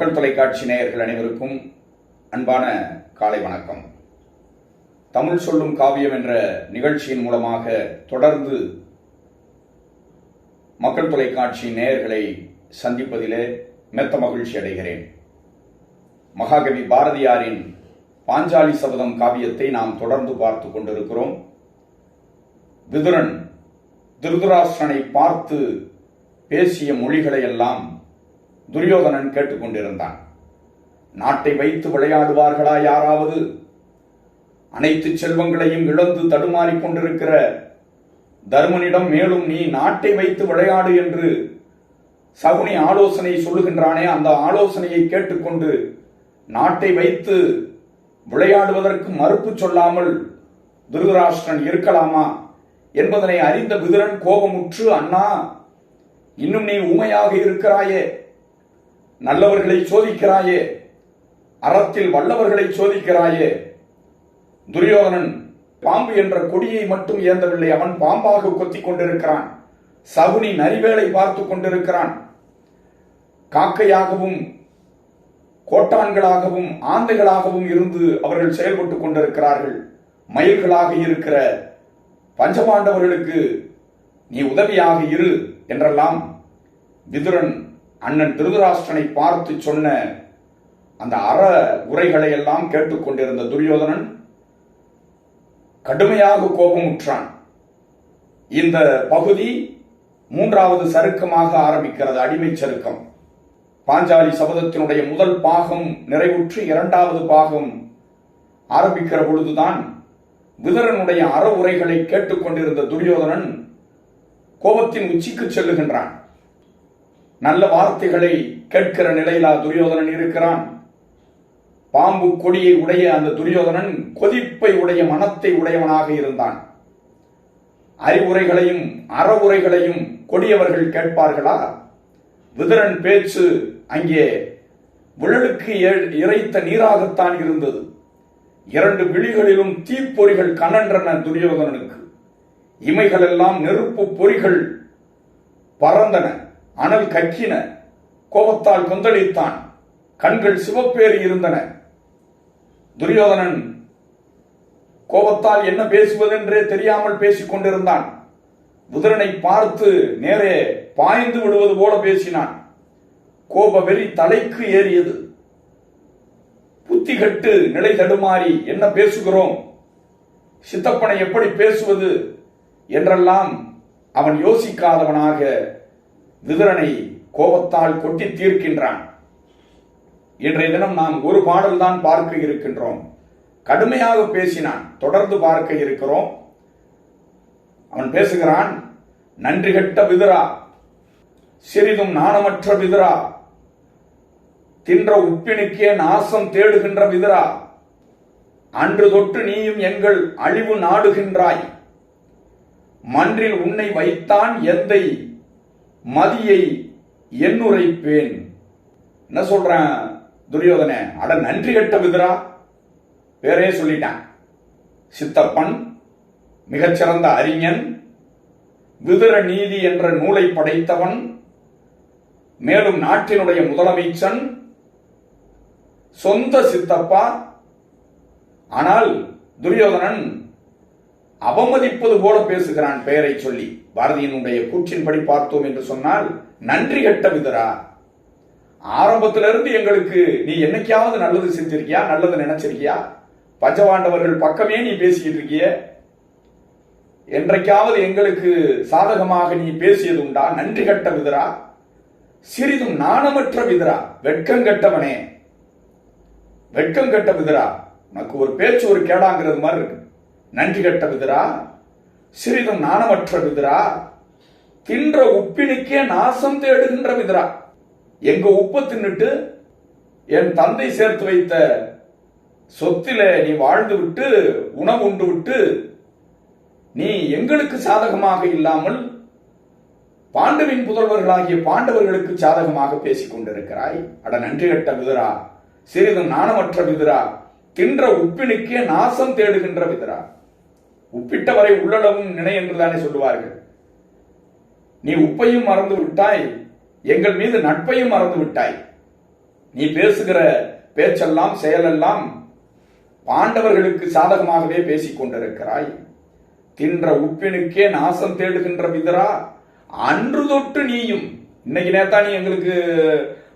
மக்கள் தொலைக்காட்சி நேயர்கள் அனைவருக்கும் அன்பான காலை வணக்கம். தமிழ் சொல்லும் காவியம் என்ற நிகழ்ச்சியின் மூலமாக தொடர்ந்து மக்கள் தொலைக்காட்சி நேயர்களை சந்திப்பதிலே மெத்த மகிழ்ச்சி அடைகிறேன். மகாகவி பாரதியாரின் பாஞ்சாலி சபதம் காவியத்தை நாம் தொடர்ந்து பார்த்து கொண்டிருக்கிறோம். விதுரன் திருதராஷ்டிரனை பார்த்து பேசிய மொழிகளை எல்லாம் துரியோதனன் கேட்டுக்கொண்டிருந்தான். நாட்டை வைத்து விளையாடுவார்களா யாராவது? அனைத்து செல்வங்களையும் இழந்து தடுமாறிக் கொண்டிருக்கிற தர்மனிடம் மேலும் நீ நாட்டை வைத்து விளையாடு என்று சகுனி ஆலோசனை சொல்லுகின்றானே அந்த ஆலோசனையை கேட்டுக்கொண்டு நாட்டை வைத்து விளையாடுவதற்கு மறுப்பு சொல்லாமல் துருதராஷ்டிரன் இருக்கலாமா என்பதனை அறிந்த விதுரன் கோபமுற்று அண்ணா இன்னும் நீ ஊமையாக இருக்கிறாயே நல்லவர்களை சோதிக்கிறாயே. அறத்தில் வல்லவர்களை சோதிக்கிறாயே. துரியோதனன் பாம்பு என்ற கொடியை மட்டும் ஏந்தவில்லை. அவன் பாம்பாக கொத்திக் கொண்டிருக்கிறான். சகுனி நரிவேலை பார்த்து கொண்டிருக்கிறான். காக்கையாகவும் கோட்டான்களாகவும் ஆந்தைகளாகவும் இருந்து அவர்கள் செயல்பட்டுக் கொண்டிருக்கிறார்கள். மயில்களாக இருக்கிற பஞ்சபாண்டவர்களுக்கு நீ உதவியாக இரு என்றெல்லாம் விதுரன் அண்ணன் திருதராஷ்டனை பார்த்து சொன்ன அந்த அற உரைகளை எல்லாம் கேட்டுக்கொண்டிருந்த துரியோதனன் கடுமையாக கோபமுற்றான். இந்த பகுதி மூன்றாவது சருக்கமாக ஆரம்பிக்கிறது அடிமை சருக்கம். பாஞ்சாலி சபதத்தினுடைய முதல் பாகம் நிறைவுற்று இரண்டாவது பாகம் ஆரம்பிக்கிற பொழுதுதான் விதரனுடைய அற உரைகளை கேட்டுக்கொண்டிருந்த துரியோதனன் கோபத்தின் உச்சிக்கு செல்லுகின்றான். நல்ல வார்த்தைகளை கேட்கிற நிலையிலா துரியோதனன் இருக்கிறான். பாம்பு கொடியை உடைய அந்த துரியோதனன் கொதிப்பை உடைய மனத்தை உடையவனாக இருந்தான். அறிவுரைகளையும் அறவுரைகளையும் கொடியவர்கள் கேட்பார்களா? விதரன் பேச்சு அங்கே விழலுக்கு இறைத்த நீராகத்தான் இருந்தது. இரண்டு விழிகளிலும் தீப்பொறிகள் கனன்றன துரியோதனனுக்கு. இமைகளெல்லாம் நெருப்பு பொறிகள் பறந்தன. அனல் கக்கின கோபத்தால் கொந்தளித்தான் கண்கள் சிவப்பேறி இருந்தன. துரியோதனன் கோபத்தால் என்ன பேசுவதென்றே தெரியாமல் பேசிக் கொண்டிருந்தான். புதரனை பார்த்து நேரே பாய்ந்து விடுவது போல பேசினான். கோப வெறி தலைக்கு ஏறியது. புத்தி கட்டு நிலை தடுமாறி என்ன பேசுகிறோம்? சித்தப்பனை எப்படி பேசுவது? என்றெல்லாம் அவன் யோசிக்காதவனாக விதுரனை கோபத்தால் கொட்டி தீர்க்கின்றான். இன்றைய தினம் நாம் ஒரு பாடல் தான் பார்க்க இருக்கின்றோம். கடுமையாக பேசினான் தொடர்ந்து பார்க்க இருக்கிறோம். அவன் பேசுகிறான் நன்றி கெட்ட விதுரா சிறிதும் நாணமற்ற விதுரா தின்ற உப்பினுக்கே நாசம் தேடுகின்ற விதுரா அன்று தொட்டு நீயும் எங்கள் அழிவு நாடுகின்றாய். மன்றில் உன்னை வைத்தான் எந்தை மதியை என்னுரைப்பேன் என்ன சொல்றேன் துரியோதனே? அட நன்றி கட்ட விதுரா பேரே சொல்லிட்டான். சித்தப்பன் மிகச்சிறந்த அறிஞன் விதுர நீதி என்ற நூலை படைத்தவன் மேலும் நாட்டினுடைய முதலமைச்சன் சொந்த சித்தப்பா. ஆனால் துரியோதனன் அவமதிப்பது போல பேசுகிறான் பெயரை சொல்லி. பாரதியினுடைய கூற்றின்படி பார்த்தோம் என்று சொன்னால் நன்றி கட்ட விதரா? ஆரம்பத்திலிருந்து எங்களுக்கு நீ என்னைக்காவது நல்லது செஞ்சிருக்கியா? நல்லது நினைச்சிருக்கியா? பஞ்சவாண்டவர்கள் பக்கமே நீ பேசிக்கிட்டு இருக்கிய. என்றைக்காவது எங்களுக்கு சாதகமாக நீ பேசியது உண்டா? நன்றி கட்ட விதரா? சிறிதும் நாணமற்ற விதரா? வெட்கம் கட்டவனே. வெட்கம் கட்ட விதரா? உனக்கு ஒரு பேச்சு ஒரு கேடாங்கிறது மாதிரி இருக்கு. நன்றி கட்ட விதரா சிறிதும் நாணமற்ற விதரா தின்ற உப்பினுக்கே நாசம் தேடுகின்ற விதரா எங்க உப்பை தின்னுட்டு என் தந்தை சேர்த்து வைத்த சொத்தில நீ வாழ்ந்து விட்டு உணவு உண்டு விட்டு நீ எங்களுக்கு சாதகமாக இல்லாமல் பாண்டவின் புதல்வர்களாகிய பாண்டவர்களுக்கு சாதகமாக பேசிக் கொண்டிருக்கிறாய். அட நன்றி கட்ட விதுரா சிறிதும் நாணமற்ற விதுரா தின்ற உப்பினுக்கே நாசம் தேடுகின்ற விதுரா உப்பிட்டவரை உள்ளளவும் நினை என்றுதானே சொல்லுவார்கள். நீ உப்பையும் மறந்து விட்டாய் எங்கள் மீது நட்பையும் மறந்து விட்டாய். நீ பேசுகிற பேச்செல்லாம் செயலெல்லாம் பாண்டவர்களுக்கு சாதகமாகவே பேசிக் கொண்டிருக்கிறாய். தின்ற உப்பினுக்கே நாசம் தேடுகின்ற விதரா அன்று தொட்டு நீயும் இன்னைக்கு நேத்தா நீ எங்களுக்கு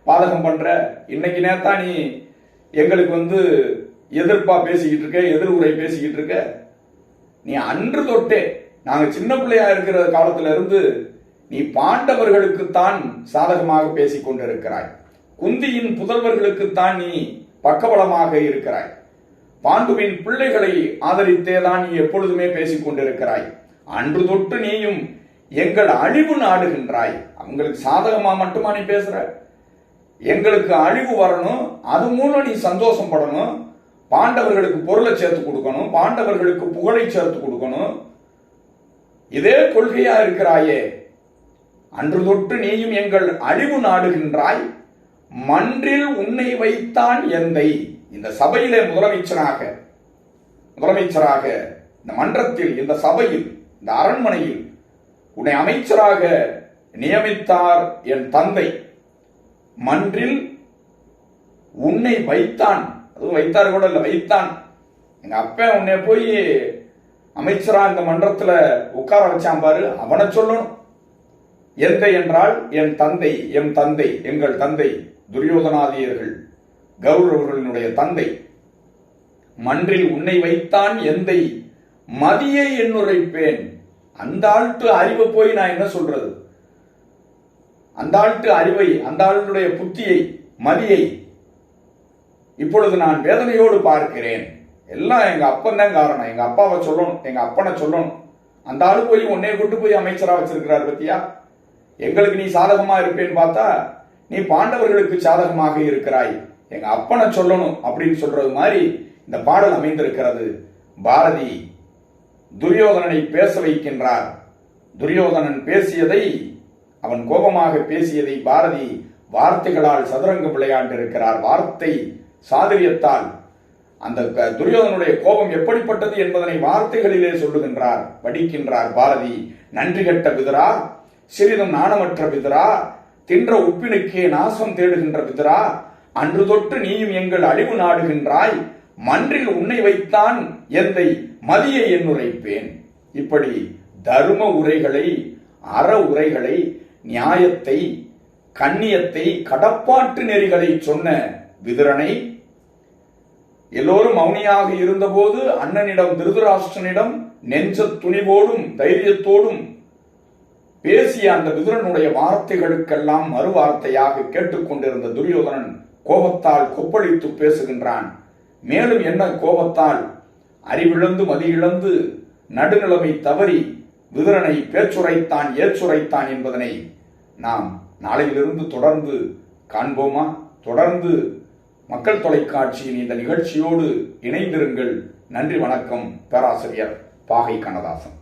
பாதகம் பண்ற இன்னைக்கு நேத்தா நீ எங்களுக்கு வந்து எதிர்ப்பா பேசிக்கிட்டு இருக்க எதிர் உரை பேசிக்கிட்டு இருக்க நீ அன்று தொட்டே நாங்க சின்ன பிள்ளையா இருக்கிற காலத்துல இருந்து நீ பாண்டவர்களுக்குத்தான் சாதகமாக பேசிக் கொண்டிருக்கிறாய். குந்தியின் புதல்வர்களுக்குத்தான் நீ பக்கபலமாக இருக்கிறாய். பாண்டுவின் பிள்ளைகளை ஆதரித்தே தான் நீ எப்பொழுதுமே பேசிக் கொண்டிருக்கிறாய். அன்று தொட்டு நீயும் எங்கள் அழிவு நாடுகின்றாய். அவங்களுக்கு சாதகமா மட்டுமா நீ பேசுற? எங்களுக்கு அழிவு வரணும் அது மூலம் நீ சந்தோஷம் படணும் பாண்டவர்களுக்கு பொருளை சேர்த்து கொடுக்கணும் பாண்டவர்களுக்கு புகழை சேர்த்து கொடுக்கணும். இதே கொள்கையா இருக்கிறாயே. அன்று தொட்டு நீயும் எங்கள் அழிவு நாடுகின்றாய். மன்றில் உன்னை வைத்தான் எந்தை. இந்த சபையிலே முதலமைச்சராக முதலமைச்சராக இந்த மன்றத்தில் இந்த சபையில் இந்த அரண்மனையில் உன்னை அமைச்சராக நியமித்தார் என் தந்தை. மன்றில் உன்னை வைத்தான் அதுவும் வைத்தார் கூட இல்லை வைத்தான். எங்க அப்பா உன்னை போய் அமைச்சரா இந்த மன்றத்துல உட்கார வச்சான் பாரு அவனை சொல்லணும். எந்தை என்றால் என் தந்தை என் தந்தை எங்கள் தந்தை துரியோதனாதியர்கள் கௌரவர்களினுடைய தந்தை. மன்றில் உன்னை வைத்தான் எந்தை மதியை என்னுரைப்பேன் அந்த ஆள்ட்டு அறிவை போய் நான் என்ன சொல்றது? அந்த ஆள்ட்டு அறிவை அந்த ஆளுடைய புத்தியை மதியை இப்பொழுது நான் வேதனையோடு பார்க்கிறேன். எல்லாம் எங்க அப்பன் தான் காரணம். எங்க அப்பாவை சொல்லணும் எங்க அப்பனை சொல்லணும். அந்த ஆளு போய் உன்னை கூட்டு போய் அமைச்சரா வச்சிருக்கிறார் பத்தியா? எங்களுக்கு நீ சாதகமா இருப்பேன்னு பார்த்தா நீ பாண்டவர்களுக்கு சாதகமாக இருக்கிறாய். எங்க அப்பனை சொல்லணும் அப்படின்னு சொல்றது மாதிரி இந்த பாடல் அமைந்திருக்கிறது. பாரதி துரியோதனனை பேச வைக்கின்றார். துரியோதனன் பேசியதை அவன் கோபமாக பேசியதை பாரதி வார்த்தைகளால் சதுரங்கம் விளையாண்டிருக்கிறார். வார்த்தை சாதுரியத்தால் அந்த க- துரியோதனுடைய கோபம் எப்படிப்பட்டது என்பதனை வார்த்தைகளிலே சொல்லுகின்றார் படிக்கின்றார் பாரதி. நன்றி கெட்ட விதரா சிறிதும் நாணமற்ற விதரா தின்ற உப்பினுக்கே நாசம் தேடுகின்ற விதரா அன்று தொட்டு நீயும் எங்கள் அழிவு நாடுகின்றாய் மன்றில் உன்னை வைத்தான் எந்தை மதியை என்னுரைப்பேன். இப்படி தர்ம உரைகளை அற உரைகளை நியாயத்தை கண்ணியத்தை கடப்பாட்டு நெறிகளை சொன்ன விதுரனை எல்லோரும் மௌனியாக இருந்தபோது அண்ணனிடம் திருதராஷ்டனிடம் நெஞ்ச துணிவோடும் தைரியத்தோடும் பேசிய அந்த விதுரனுடைய வார்த்தைகளுக்கெல்லாம் மறுவார்த்தையாக கேட்டுக்கொண்டிருந்த துரியோதனன் கோபத்தால் கொப்பளித்து பேசுகின்றான். மேலும் என்ன கோபத்தால்? அறிவிழந்து மதியிழந்து நடுநிலைமை தவறி விதுரனை பேச்சுரைத்தான் ஏச்சுரைத்தான் என்பதனை நாம் நாளையிலிருந்து தொடர்ந்து காண்போமா? தொடர்ந்து மக்கள் தொலைக்காட்சியின் இந்த நிகழ்ச்சியோடு இணைந்திருங்கள். நன்றி வணக்கம் பேராசிரியர் பாகை கண்ணதாசன்.